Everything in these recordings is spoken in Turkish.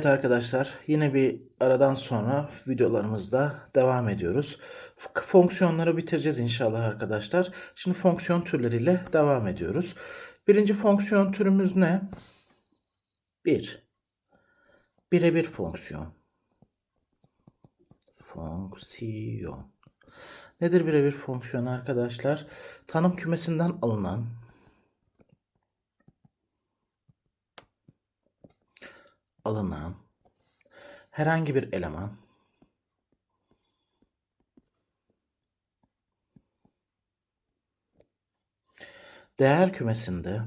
Evet arkadaşlar yine bir aradan sonra videolarımızda devam ediyoruz. Fonksiyonları bitireceğiz inşallah arkadaşlar. Şimdi fonksiyon türleriyle devam ediyoruz. Birinci fonksiyon türümüz ne? 1. Birebir fonksiyon. Fonksiyon. Nedir birebir fonksiyon arkadaşlar? Tanım kümesinden alınan alınan herhangi bir eleman değer kümesinde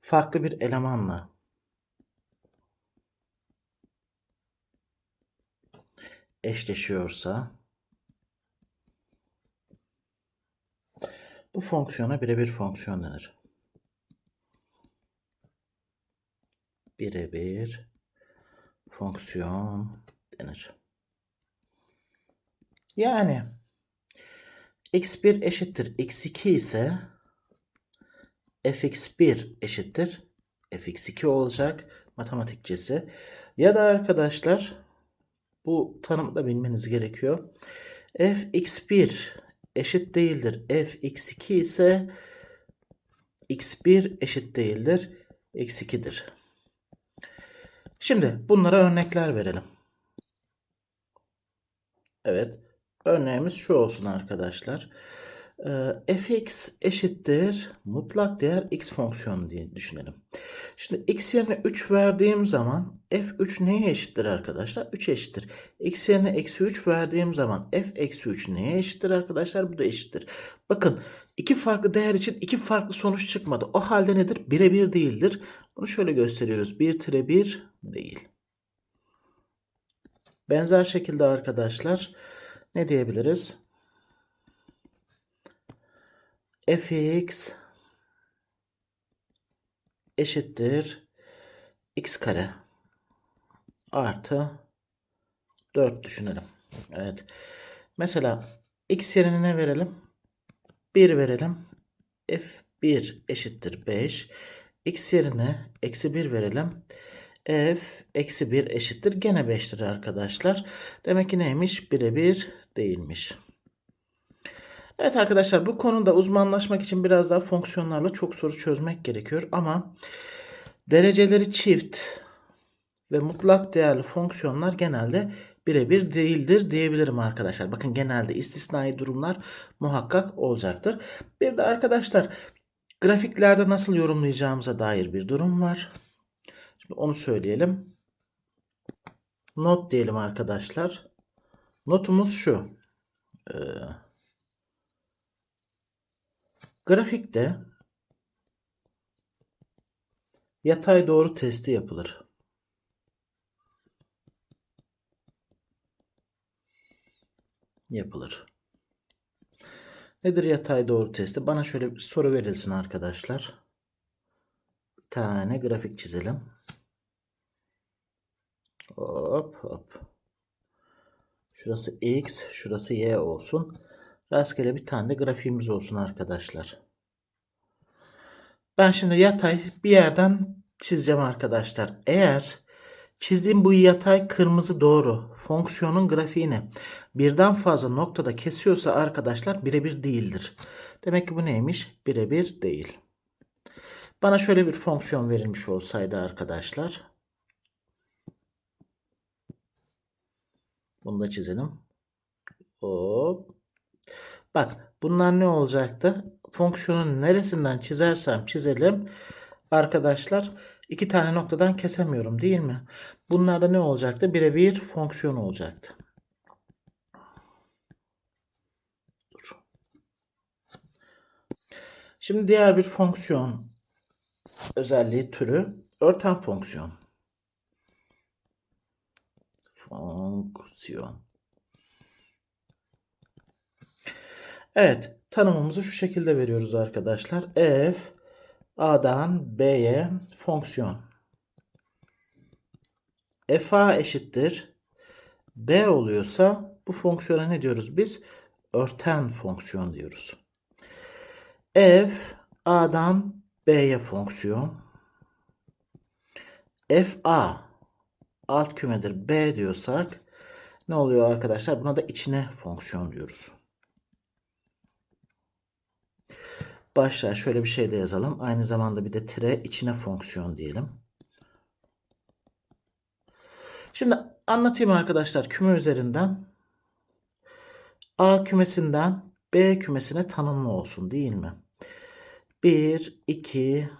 farklı bir elemanla eşleşiyorsa bu fonksiyona birebir fonksiyon denir. Birebir fonksiyon denir. Yani x1 eşittir x2 ise fx1 eşittir fx2 olacak matematikçesi. Ya da arkadaşlar bu tanımı da bilmeniz gerekiyor. fx1 eşit değildir fx2 ise x1 eşit değildir x2'dir. Şimdi bunlara örnekler verelim. Evet. Örneğimiz şu olsun arkadaşlar. Ee, fx eşittir mutlak değer x fonksiyonu diye düşünelim. Şimdi x yerine 3 verdiğim zaman f3 neye eşittir arkadaşlar? 3 eşittir. x yerine eksi 3 verdiğim zaman f eksi 3 neye eşittir arkadaşlar? Bu da eşittir. Bakın iki farklı değer için iki farklı sonuç çıkmadı. O halde nedir? Birebir değildir. Bunu şöyle gösteriyoruz. 1 tire 1 değil. Benzer şekilde arkadaşlar ne diyebiliriz? fx eşittir x kare artı 4 düşünelim. Evet. Mesela x yerine ne verelim? 1 verelim. f1 eşittir 5. x yerine eksi 1 verelim. F eksi 1 eşittir. Gene 5'tir arkadaşlar. Demek ki neymiş? Birebir değilmiş. Evet arkadaşlar bu konuda uzmanlaşmak için biraz daha fonksiyonlarla çok soru çözmek gerekiyor. Ama dereceleri çift ve mutlak değerli fonksiyonlar genelde birebir değildir diyebilirim arkadaşlar. Bakın genelde istisnai durumlar muhakkak olacaktır. Bir de arkadaşlar grafiklerde nasıl yorumlayacağımıza dair bir durum var. Onu söyleyelim. Not diyelim arkadaşlar. Notumuz şu. Ee, grafikte yatay doğru testi yapılır. Yapılır. Nedir yatay doğru testi? Bana şöyle bir soru verilsin arkadaşlar. Bir tane grafik çizelim. Hop hop. Şurası x, şurası y olsun. Rastgele bir tane de grafiğimiz olsun arkadaşlar. Ben şimdi yatay bir yerden çizeceğim arkadaşlar. Eğer çizdiğim bu yatay kırmızı doğru fonksiyonun grafiğini birden fazla noktada kesiyorsa arkadaşlar birebir değildir. Demek ki bu neymiş? Birebir değil. Bana şöyle bir fonksiyon verilmiş olsaydı arkadaşlar. Bunu da çizelim. Hop. Bak bunlar ne olacaktı? Fonksiyonun neresinden çizersem çizelim. Arkadaşlar iki tane noktadan kesemiyorum değil mi? Bunlarda ne olacaktı? Birebir fonksiyon olacaktı. Dur. Şimdi diğer bir fonksiyon özelliği türü örten fonksiyon. Fonksiyon. Evet, tanımımızı şu şekilde veriyoruz arkadaşlar. F A'dan B'ye fonksiyon. FA eşittir B oluyorsa bu fonksiyona ne diyoruz biz? Örten fonksiyon diyoruz. F A'dan B'ye fonksiyon. FA alt kümedir B diyorsak ne oluyor arkadaşlar? Buna da içine fonksiyon diyoruz. Başlığa şöyle bir şey de yazalım. Aynı zamanda bir de tire içine fonksiyon diyelim. Şimdi anlatayım arkadaşlar küme üzerinden. A kümesinden B kümesine tanımlı olsun değil mi? 1, 2,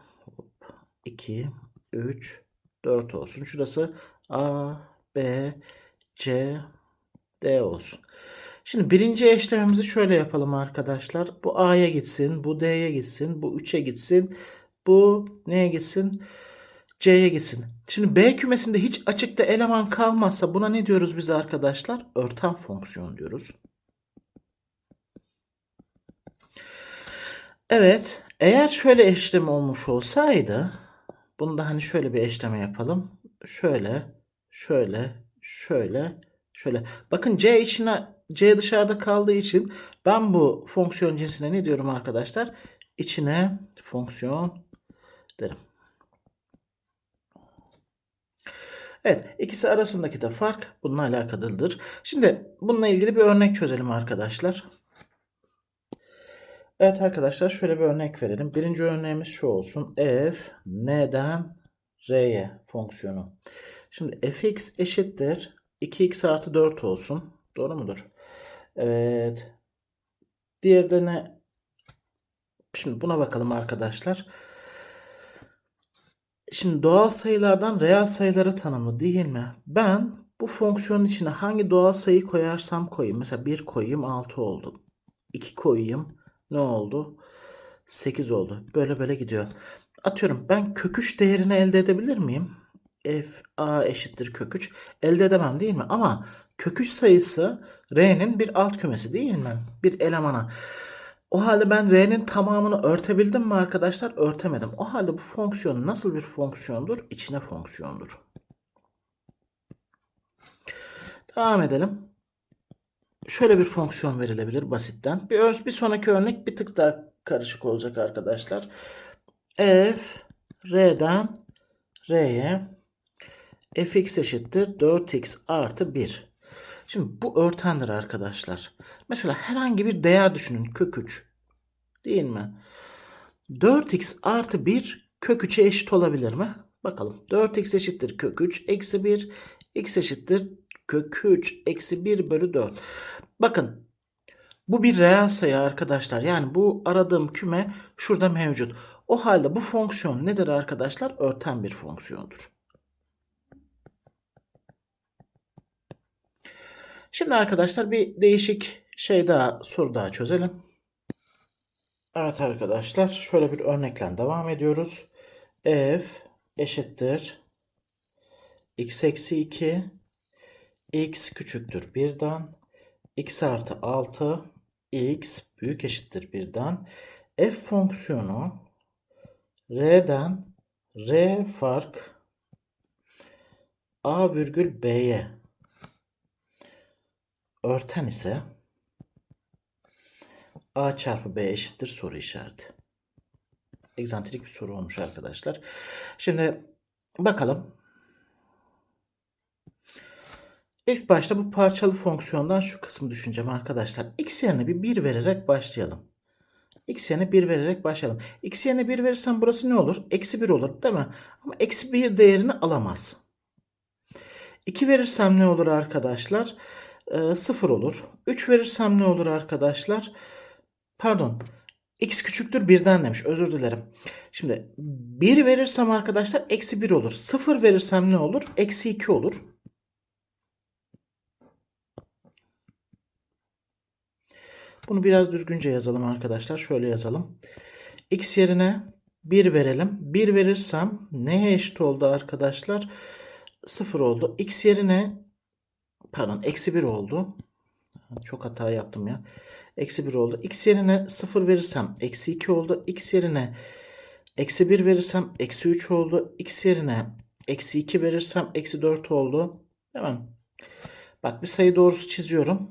2, 3, 4 olsun. Şurası A, B, C, D olsun. Şimdi birinci eşlemimizi şöyle yapalım arkadaşlar. Bu A'ya gitsin, bu D'ye gitsin, bu 3'e gitsin, bu neye gitsin? C'ye gitsin. Şimdi B kümesinde hiç açıkta eleman kalmazsa buna ne diyoruz biz arkadaşlar? Örten fonksiyon diyoruz. Evet, eğer şöyle eşlem olmuş olsaydı, bunu da hani şöyle bir eşleme yapalım. Şöyle, şöyle, şöyle, şöyle. Bakın C içine C dışarıda kaldığı için ben bu fonksiyon cinsine ne diyorum arkadaşlar? İçine fonksiyon derim. Evet, ikisi arasındaki de fark bununla alakalıdır. Şimdi bununla ilgili bir örnek çözelim arkadaşlar. Evet arkadaşlar şöyle bir örnek verelim. Birinci örneğimiz şu olsun. f n'den r'ye fonksiyonu. Şimdi fx eşittir 2x artı 4 olsun. Doğru mudur? Evet. Diğer de ne? Şimdi buna bakalım arkadaşlar. Şimdi doğal sayılardan reel sayıları tanımlı değil mi? Ben bu fonksiyonun içine hangi doğal sayı koyarsam koyayım. Mesela 1 koyayım 6 oldu. 2 koyayım ne oldu? 8 oldu. Böyle böyle gidiyor. Atıyorum ben kök 3 değerini elde edebilir miyim? F a eşittir kök 3. Elde edemem değil mi? Ama kök 3 sayısı r'nin bir alt kümesi değil mi? Bir elemana. O halde ben r'nin tamamını örtebildim mi arkadaşlar? Örtemedim. O halde bu fonksiyon nasıl bir fonksiyondur? İçine fonksiyondur. Devam edelim. Şöyle bir fonksiyon verilebilir basitten. Bir, bir sonraki örnek bir tık daha karışık olacak arkadaşlar. f r'den r'ye fx eşittir 4x artı 1. Şimdi bu örtendir arkadaşlar. Mesela herhangi bir değer düşünün. Kök 3. Değil mi? 4x artı 1 kök 3'e eşit olabilir mi? Bakalım. 4x eşittir kök 3 eksi 1. x eşittir kök 3 eksi 1 bölü 4. Bakın. Bu bir reel sayı arkadaşlar. Yani bu aradığım küme şurada mevcut. O halde bu fonksiyon nedir arkadaşlar? Örten bir fonksiyondur. Şimdi arkadaşlar bir değişik şey daha soru daha çözelim. Evet arkadaşlar şöyle bir örnekle devam ediyoruz. f eşittir x eksi 2 x küçüktür 1'den x artı 6 x büyük eşittir 1'den f fonksiyonu r'den r fark a virgül b'ye örten ise a çarpı b eşittir soru işareti. Egzantrik bir soru olmuş arkadaşlar. Şimdi bakalım. İlk başta bu parçalı fonksiyondan şu kısmı düşüneceğim arkadaşlar. X yerine bir 1 vererek başlayalım. X yerine 1 vererek başlayalım. X yerine 1 verirsem burası ne olur? Eksi 1 olur değil mi? Ama eksi 1 değerini alamaz. 2 verirsem ne olur arkadaşlar? Ee, 0 olur. 3 verirsem ne olur arkadaşlar? Pardon. X küçüktür 1'den demiş. Özür dilerim. Şimdi 1 verirsem arkadaşlar eksi 1 olur. 0 verirsem ne olur? Eksi 2 olur. Bunu biraz düzgünce yazalım arkadaşlar. Şöyle yazalım. X yerine 1 verelim. 1 verirsem neye eşit oldu arkadaşlar? 0 oldu. X yerine pardon eksi 1 oldu. Çok hata yaptım ya. Eksi 1 oldu. X yerine 0 verirsem eksi 2 oldu. X yerine eksi 1 verirsem eksi 3 oldu. X yerine eksi 2 verirsem eksi 4 oldu. Tamam. Bak bir sayı doğrusu çiziyorum.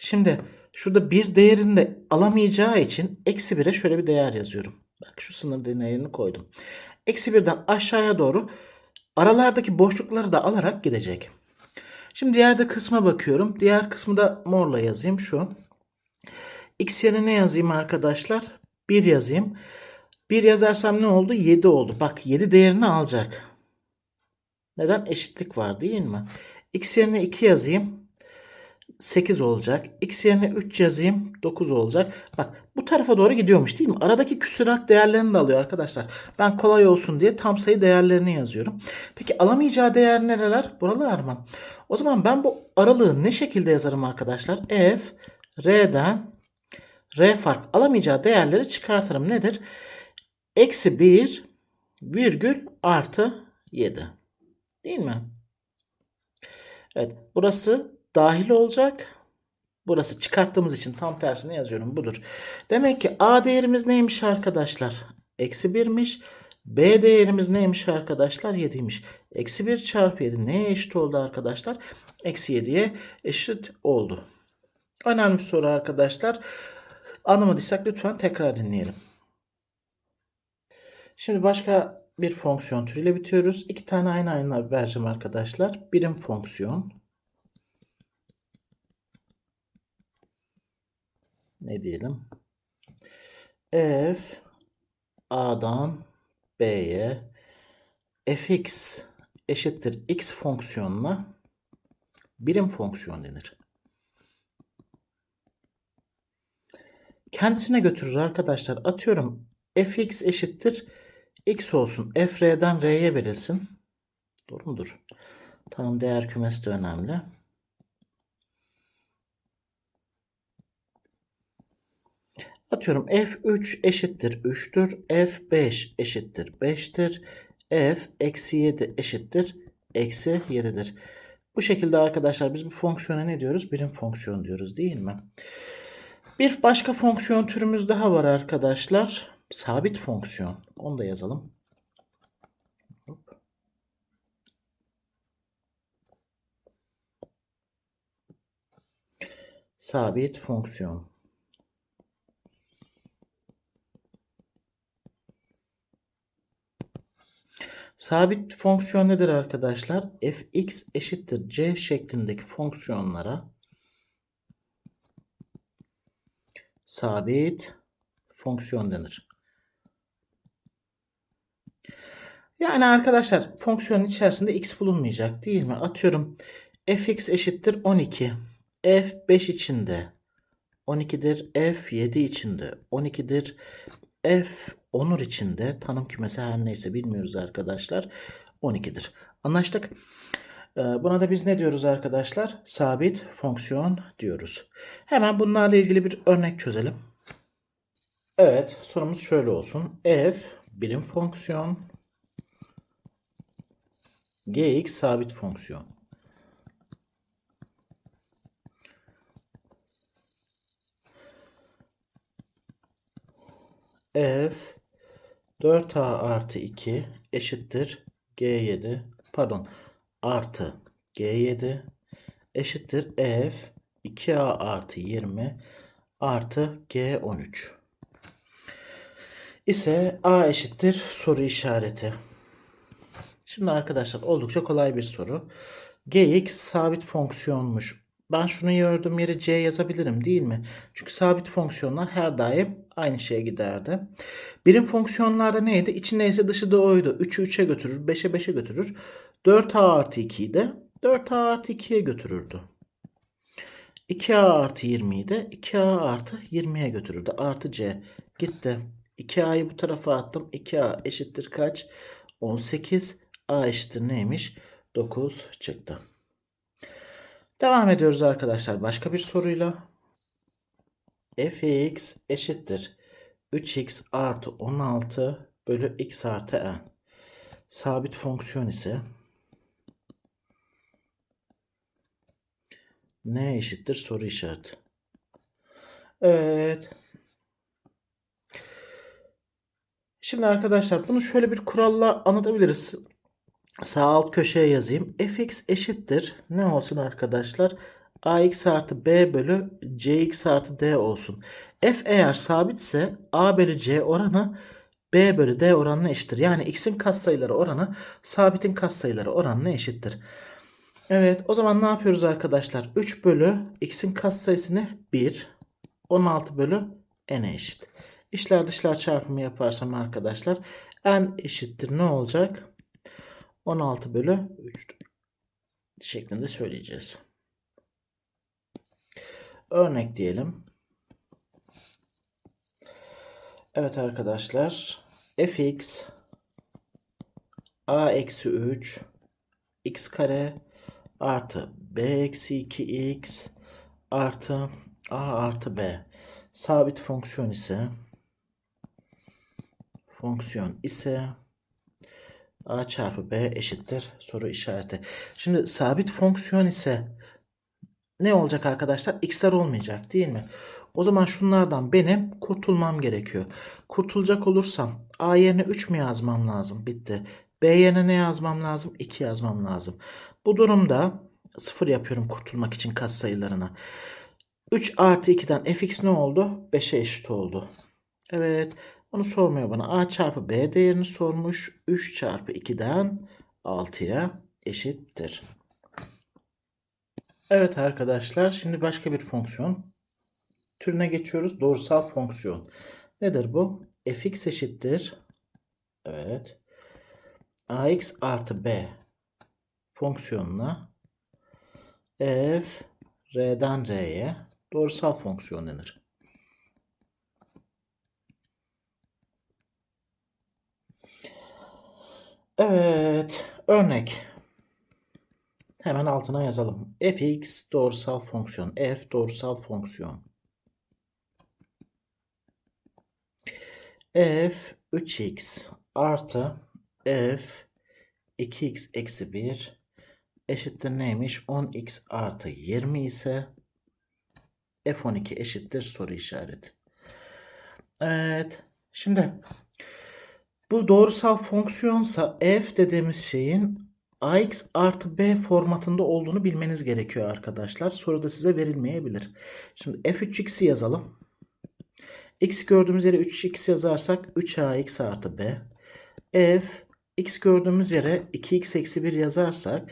Şimdi şurada bir değerini de alamayacağı için eksi 1'e şöyle bir değer yazıyorum. Bak şu sınır değerini koydum. Eksi birden aşağıya doğru aralardaki boşlukları da alarak gidecek. Şimdi diğer de kısma bakıyorum. Diğer kısmı da morla yazayım şu. X yerine ne yazayım arkadaşlar? 1 yazayım. 1 yazarsam ne oldu? 7 oldu. Bak 7 değerini alacak. Neden? Eşitlik var değil mi? X yerine 2 yazayım. 8 olacak. X yerine 3 yazayım. 9 olacak. Bak bu tarafa doğru gidiyormuş değil mi? Aradaki küsurat değerlerini de alıyor arkadaşlar. Ben kolay olsun diye tam sayı değerlerini yazıyorum. Peki alamayacağı değer nereler? Buralar mı? O zaman ben bu aralığı ne şekilde yazarım arkadaşlar? F, R'den R fark alamayacağı değerleri çıkartırım. Nedir? Eksi 1 virgül artı 7. Değil mi? Evet. Burası dahil olacak. Burası çıkarttığımız için tam tersini yazıyorum. Budur. Demek ki A değerimiz neymiş arkadaşlar? Eksi 1'miş. B değerimiz neymiş arkadaşlar? 7'ymiş. Eksi 1 çarpı 7 neye eşit oldu arkadaşlar? Eksi 7'ye eşit oldu. Önemli bir soru arkadaşlar. Anlamadıysak lütfen tekrar dinleyelim. Şimdi başka bir fonksiyon türüyle bitiyoruz. İki tane aynı aynı vereceğim arkadaşlar. Birim fonksiyon. Ne diyelim? F A'dan B'ye fx eşittir x fonksiyonuna birim fonksiyon denir. Kendisine götürür arkadaşlar. Atıyorum fx eşittir x olsun. f r'den r'ye verilsin. Doğru mudur? Tanım değer kümesi de önemli. Atıyorum f3 eşittir 3'tür. f5 eşittir 5'tir. f eksi 7 eşittir eksi 7'dir. Bu şekilde arkadaşlar biz bu fonksiyona ne diyoruz? Birim fonksiyon diyoruz değil mi? Bir başka fonksiyon türümüz daha var arkadaşlar. Sabit fonksiyon. Onu da yazalım. Sabit fonksiyon. Sabit fonksiyon nedir arkadaşlar? fx eşittir c şeklindeki fonksiyonlara sabit fonksiyon denir. Yani arkadaşlar fonksiyonun içerisinde x bulunmayacak değil mi? Atıyorum fx eşittir 12. f 5 içinde 12'dir. f 7 içinde 12'dir. f onur içinde tanım kümesi her neyse bilmiyoruz arkadaşlar. 12'dir. Anlaştık. Ee, Buna da biz ne diyoruz arkadaşlar? Sabit fonksiyon diyoruz. Hemen bunlarla ilgili bir örnek çözelim. Evet sorumuz şöyle olsun. f birim fonksiyon gx sabit fonksiyon. f 4a artı 2 eşittir g7 pardon artı g7 eşittir f 2a artı 20 artı g13 ise a eşittir soru işareti. Şimdi arkadaşlar oldukça kolay bir soru. gx sabit fonksiyonmuş. Ben şunu gördüğüm yere c yazabilirim değil mi? Çünkü sabit fonksiyonlar her daim aynı şeye giderdi. Birim fonksiyonlarda neydi? İçi neyse dışı da oydu. 3'ü 3'e götürür, 5'e 5'e götürür. 4a artı 2'yi de 4a artı 2'ye götürürdü. 2a artı 20'yi de 2a artı 20'ye götürürdü. Artı c gitti. 2a'yı bu tarafa attım. 2a eşittir kaç? 18. a eşittir neymiş? 9 çıktı. Devam ediyoruz arkadaşlar başka bir soruyla. Fx eşittir 3x artı 16 bölü x artı n. Sabit fonksiyon ise ne eşittir soru işareti. Evet. Şimdi arkadaşlar bunu şöyle bir kuralla anlatabiliriz. Sağ alt köşeye yazayım. fx eşittir. Ne olsun arkadaşlar? Ax artı b bölü cx artı d olsun. f eğer sabitse a bölü c oranı B bölü D oranına eşittir. Yani x'in katsayıları oranı sabitin katsayıları oranına eşittir. Evet o zaman ne yapıyoruz arkadaşlar? 3 bölü x'in katsayısı ne? 1. 16 bölü n'e eşit. İşler dışlar çarpımı yaparsam arkadaşlar n eşittir ne olacak? 16 bölü 3 şeklinde söyleyeceğiz. Örnek diyelim. Evet arkadaşlar. fx a eksi 3 x kare artı b eksi 2x artı a artı b sabit fonksiyon ise fonksiyon ise a çarpı b eşittir soru işareti. Şimdi sabit fonksiyon ise ne olacak arkadaşlar? x'ler olmayacak değil mi? O zaman şunlardan benim kurtulmam gerekiyor. Kurtulacak olursam a yerine 3 mü yazmam lazım? Bitti. b yerine ne yazmam lazım? 2 yazmam lazım. Bu durumda 0 yapıyorum kurtulmak için katsayılarına. 3 artı 2'den fx ne oldu? 5'e eşit oldu. Evet. Onu sormuyor bana. A çarpı B değerini sormuş. 3 çarpı 2'den 6'ya eşittir. Evet arkadaşlar. Şimdi başka bir fonksiyon türüne geçiyoruz. Doğrusal fonksiyon. Nedir bu? fx eşittir. Evet. ax artı b fonksiyonuna f r'den r'ye doğrusal fonksiyon denir. Evet, örnek. Hemen altına yazalım. fx doğrusal fonksiyon, f doğrusal fonksiyon. f 3x artı f 2x eksi 1 eşittir neymiş? 10x artı 20 ise f12 eşittir soru işareti. Evet. Şimdi bu doğrusal fonksiyonsa f dediğimiz şeyin ax artı b formatında olduğunu bilmeniz gerekiyor arkadaşlar. Soruda size verilmeyebilir. Şimdi f3x'i yazalım. x gördüğümüz yere 3x yazarsak 3ax artı b. f x gördüğümüz yere 2x eksi 1 yazarsak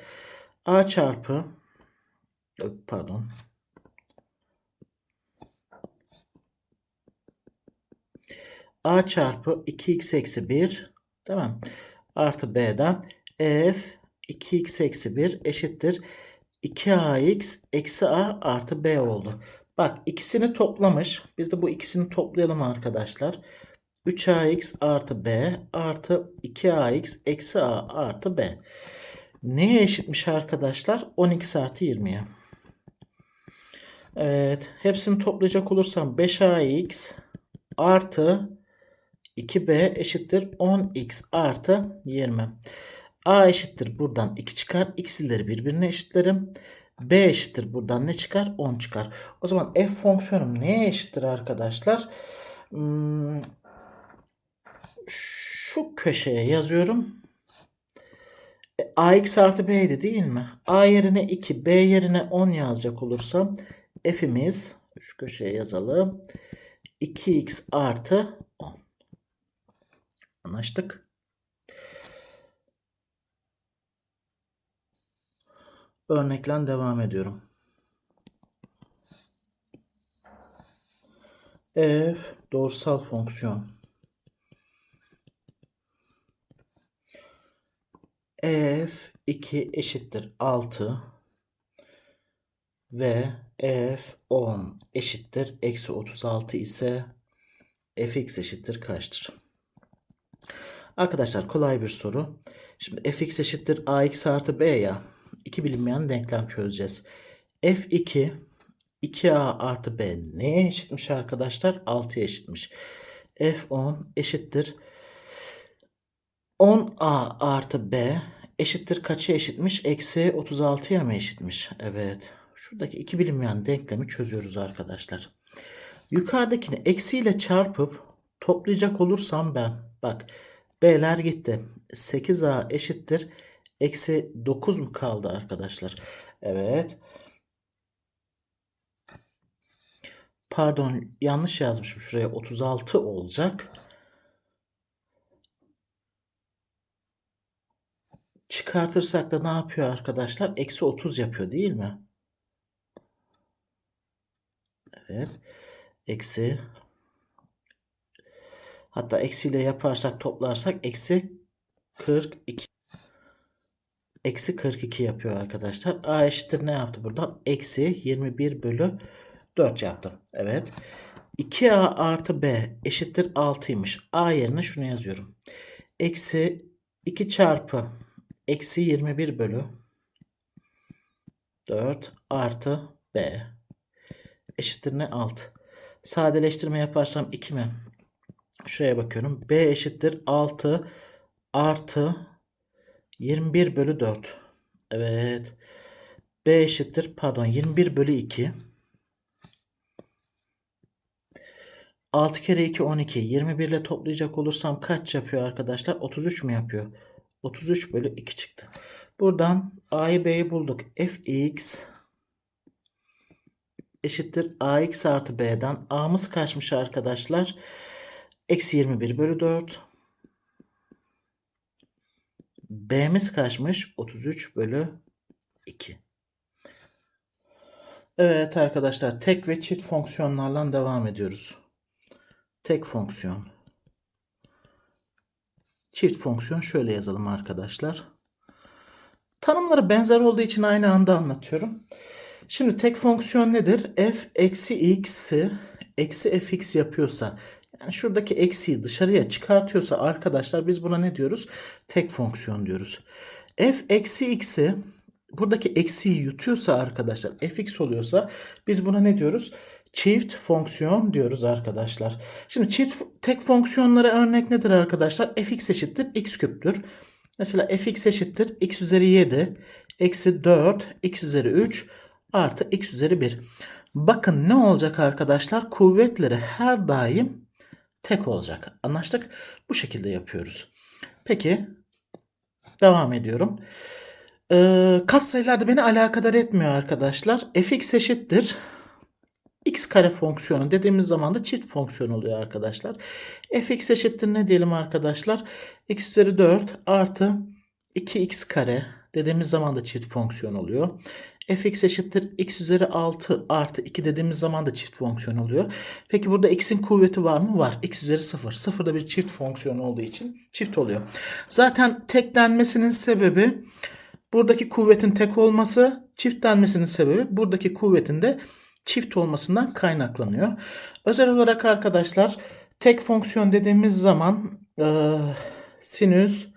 a çarpı pardon a çarpı 2x eksi 1 tamam artı b'den f 2x eksi 1 eşittir 2ax eksi a artı b oldu. Bak ikisini toplamış. Biz de bu ikisini toplayalım arkadaşlar. 3ax artı b artı 2ax eksi a artı b. Neye eşitmiş arkadaşlar? 12 artı 20'ye. Evet. Hepsini toplayacak olursam 5ax artı 2b eşittir 10x artı 20. a eşittir buradan 2 çıkar. x'leri birbirine eşitlerim. b eşittir buradan ne çıkar? 10 çıkar. O zaman f fonksiyonum neye eşittir arkadaşlar? Hmm, şu köşeye yazıyorum. E, ax artı b'ydi değil mi? a yerine 2, b yerine 10 yazacak olursam f'imiz şu köşeye yazalım. 2x artı 10. Anlaştık. Örnekle devam ediyorum. F doğrusal fonksiyon. F 2 eşittir 6 ve F 10 eşittir eksi 36 ise fx eşittir kaçtır? Arkadaşlar kolay bir soru. Şimdi fx eşittir ax artı b ya. İki bilinmeyen denklem çözeceğiz. f2 2a artı b neye eşitmiş arkadaşlar? 6'ya eşitmiş. f10 eşittir 10a artı b eşittir kaça eşitmiş? Eksi 36'ya mı eşitmiş? Evet. Şuradaki iki bilinmeyen denklemi çözüyoruz arkadaşlar. Yukarıdakini eksiyle çarpıp toplayacak olursam ben bak B'ler gitti. 8A eşittir. Eksi 9 mu kaldı arkadaşlar? Evet. Pardon yanlış yazmışım. Şuraya 36 olacak. Çıkartırsak da ne yapıyor arkadaşlar? Eksi 30 yapıyor değil mi? Evet. Eksi hatta eksiyle yaparsak toplarsak eksi 42 eksi 42 yapıyor arkadaşlar. A eşittir ne yaptı buradan? Eksi 21 bölü 4 yaptım. Evet. 2A artı B eşittir 6'ymış. A yerine şunu yazıyorum. Eksi 2 çarpı eksi 21 bölü 4 artı B eşittir ne 6. Sadeleştirme yaparsam 2 mi? Şuraya bakıyorum. B eşittir 6 artı 21 bölü 4. Evet. B eşittir pardon 21 bölü 2. 6 kere 2 12. 21 ile toplayacak olursam kaç yapıyor arkadaşlar? 33 mü yapıyor? 33 bölü 2 çıktı. Buradan A'yı B'yi bulduk. fx eşittir ax artı b'den. A'mız kaçmış arkadaşlar? Eksi 21 bölü 4. B'miz kaçmış? 33 bölü 2. Evet arkadaşlar tek ve çift fonksiyonlarla devam ediyoruz. Tek fonksiyon. Çift fonksiyon şöyle yazalım arkadaşlar. Tanımları benzer olduğu için aynı anda anlatıyorum. Şimdi tek fonksiyon nedir? f eksi x'i eksi fx yapıyorsa yani şuradaki eksiyi dışarıya çıkartıyorsa arkadaşlar biz buna ne diyoruz? Tek fonksiyon diyoruz. f eksi x'i buradaki eksiyi yutuyorsa arkadaşlar fx oluyorsa biz buna ne diyoruz? Çift fonksiyon diyoruz arkadaşlar. Şimdi çift tek fonksiyonlara örnek nedir arkadaşlar? fx eşittir x küptür. Mesela fx eşittir x üzeri 7 eksi 4 x üzeri 3 artı x üzeri 1. Bakın ne olacak arkadaşlar? Kuvvetleri her daim tek olacak. Anlaştık? Bu şekilde yapıyoruz. Peki devam ediyorum. Ee, kas sayılarda beni alakadar etmiyor arkadaşlar. fx eşittir x kare fonksiyonu dediğimiz zaman da çift fonksiyon oluyor arkadaşlar. fx eşittir ne diyelim arkadaşlar? x üzeri 4 artı 2x kare dediğimiz zaman da çift fonksiyon oluyor. Fx eşittir x üzeri 6 artı 2 dediğimiz zaman da çift fonksiyon oluyor. Peki burada x'in kuvveti var mı? Var. x üzeri 0. 0 da bir çift fonksiyon olduğu için çift oluyor. Zaten teklenmesinin sebebi buradaki kuvvetin tek olması, çiftlenmesinin sebebi buradaki kuvvetin de çift olmasından kaynaklanıyor. Özel olarak arkadaşlar tek fonksiyon dediğimiz zaman e, sinüs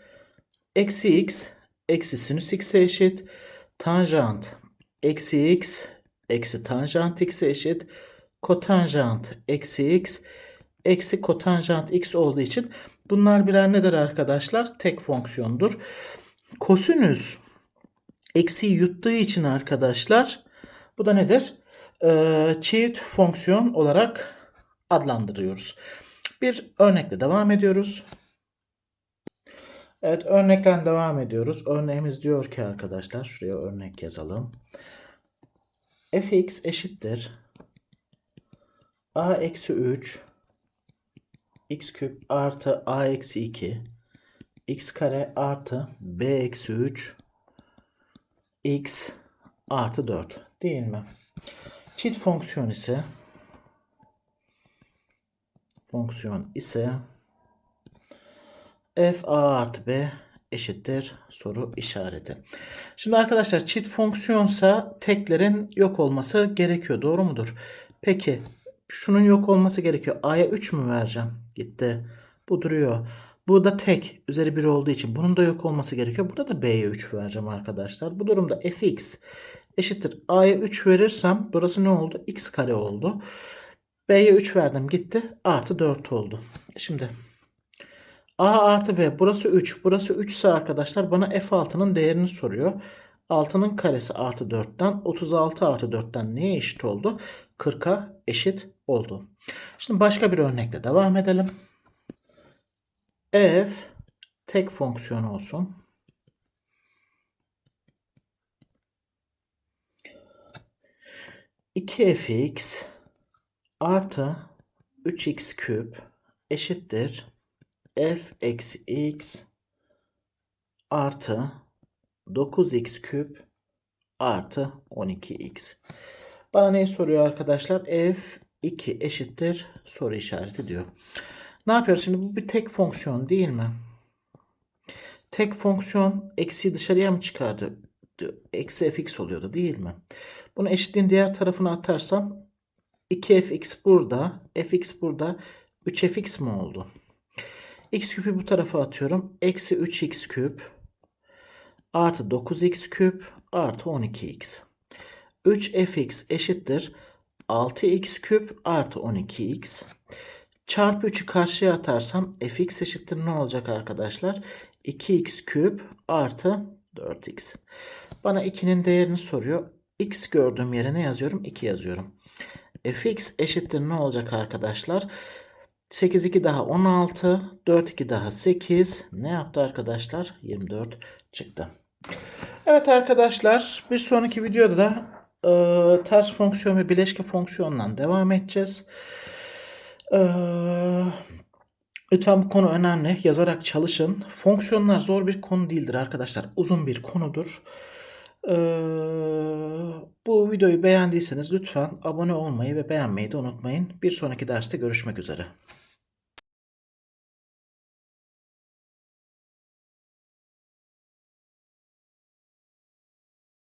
eksi x eksi sinüs x'e eşit. Tanjant eksi x eksi tanjant x'e eşit. Kotanjant eksi x eksi kotanjant x olduğu için bunlar birer nedir arkadaşlar? Tek fonksiyondur. Kosinüs eksi yuttuğu için arkadaşlar bu da nedir? Ee, çift fonksiyon olarak adlandırıyoruz. Bir örnekle devam ediyoruz. Evet örnekten devam ediyoruz. Örneğimiz diyor ki arkadaşlar şuraya örnek yazalım. fx eşittir a eksi 3 x küp artı a eksi 2 x kare artı b eksi 3 x artı 4 değil mi? Çift fonksiyon ise fonksiyon ise f a artı b eşittir soru işareti. Şimdi arkadaşlar çift fonksiyonsa teklerin yok olması gerekiyor. Doğru mudur? Peki şunun yok olması gerekiyor. A'ya 3 mü vereceğim? Gitti. Bu duruyor. Bu da tek üzeri 1 olduğu için bunun da yok olması gerekiyor. Burada da B'ye 3 vereceğim arkadaşlar. Bu durumda fx eşittir. A'ya 3 verirsem burası ne oldu? x kare oldu. B'ye 3 verdim gitti. Artı 4 oldu. Şimdi A artı B burası 3. Burası 3 ise arkadaşlar bana F6'nın değerini soruyor. 6'nın karesi artı 4'ten 36 artı 4'ten neye eşit oldu? 40'a eşit oldu. Şimdi başka bir örnekle devam edelim. F tek fonksiyon olsun. İki fx artı 3x küp eşittir f eksi x artı 9x küp artı 12x. Bana neyi soruyor arkadaşlar? f2 eşittir soru işareti diyor. Ne yapıyoruz şimdi? Bu bir tek fonksiyon değil mi? Tek fonksiyon eksiği dışarıya mı çıkardı? Eksi fx oluyordu değil mi? Bunu eşitliğin diğer tarafına atarsam 2fx burada, fx burada, 3fx mi oldu? X küpü bu tarafa atıyorum. Eksi 3x küp artı 9x küp artı 12x. 3fx eşittir 6x küp artı 12x. Çarpı 3'ü karşıya atarsam fx eşittir ne olacak arkadaşlar? 2x küp artı 4x. Bana 2'nin değerini soruyor. x gördüğüm yere ne yazıyorum? 2 yazıyorum. fx eşittir ne olacak arkadaşlar? 8 2 daha 16, 4 2 daha 8. Ne yaptı arkadaşlar? 24 çıktı. Evet arkadaşlar bir sonraki videoda da e, ters fonksiyon ve bileşke fonksiyonla devam edeceğiz. E, lütfen bu konu önemli. Yazarak çalışın. Fonksiyonlar zor bir konu değildir arkadaşlar. Uzun bir konudur. E, bu videoyu beğendiyseniz lütfen abone olmayı ve beğenmeyi de unutmayın. Bir sonraki derste görüşmek üzere.